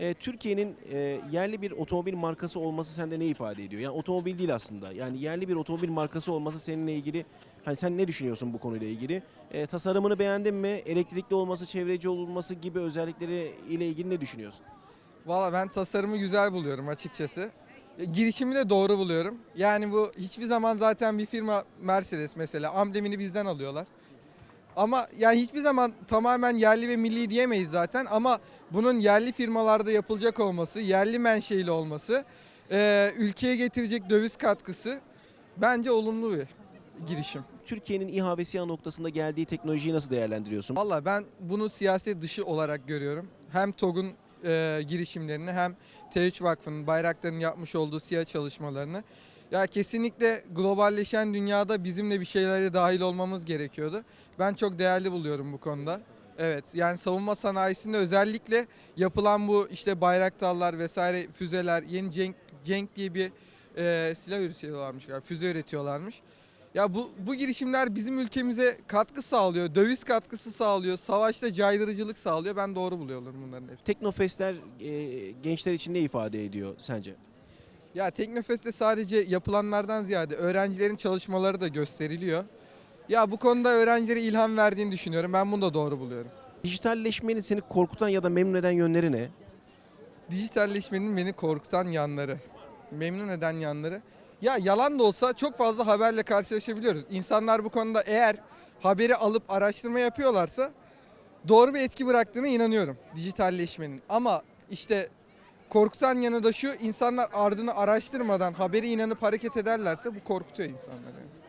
E, Türkiye'nin e, yerli bir otomobil markası olması sende ne ifade ediyor? Yani otomobil değil aslında. Yani yerli bir otomobil markası olması seninle ilgili hani sen ne düşünüyorsun bu konuyla ilgili? E, tasarımını beğendin mi? Elektrikli olması, çevreci olması gibi özellikleri ile ilgili ne düşünüyorsun? Valla ben tasarımı güzel buluyorum açıkçası. E, Girişimi de doğru buluyorum. Yani bu hiçbir zaman zaten bir firma Mercedes mesela amblemini bizden alıyorlar. Ama yani hiçbir zaman tamamen yerli ve milli diyemeyiz zaten ama bunun yerli firmalarda yapılacak olması, yerli menşeili olması, e, ülkeye getirecek döviz katkısı bence olumlu bir girişim. Türkiye'nin İHA ve SİHA noktasında geldiği teknolojiyi nasıl değerlendiriyorsun? Valla ben bunu siyaset dışı olarak görüyorum. Hem TOG'un e, girişimlerini hem T3 Vakfı'nın Bayraktar'ın yapmış olduğu siyah çalışmalarını. Ya kesinlikle globalleşen dünyada bizim de bir şeylere dahil olmamız gerekiyordu. Ben çok değerli buluyorum bu konuda. Evet yani savunma sanayisinde özellikle yapılan bu işte bayraktarlar vesaire füzeler yeni Cenk, Cenk diye bir e, silah üretiyorlarmış füze üretiyorlarmış. Ya bu bu girişimler bizim ülkemize katkı sağlıyor, döviz katkısı sağlıyor, savaşta caydırıcılık sağlıyor. Ben doğru buluyorum bunların hepsini. Teknofestler e, gençler için ne ifade ediyor sence? Ya Teknofest'te sadece yapılanlardan ziyade öğrencilerin çalışmaları da gösteriliyor. Ya bu konuda öğrencilere ilham verdiğini düşünüyorum. Ben bunu da doğru buluyorum. Dijitalleşmenin seni korkutan ya da memnun eden yönleri ne? Dijitalleşmenin beni korkutan yanları, memnun eden yanları. Ya yalan da olsa çok fazla haberle karşılaşabiliyoruz. İnsanlar bu konuda eğer haberi alıp araştırma yapıyorlarsa doğru bir etki bıraktığına inanıyorum dijitalleşmenin. Ama işte korkutan yanı da şu insanlar ardını araştırmadan haberi inanıp hareket ederlerse bu korkutuyor insanları.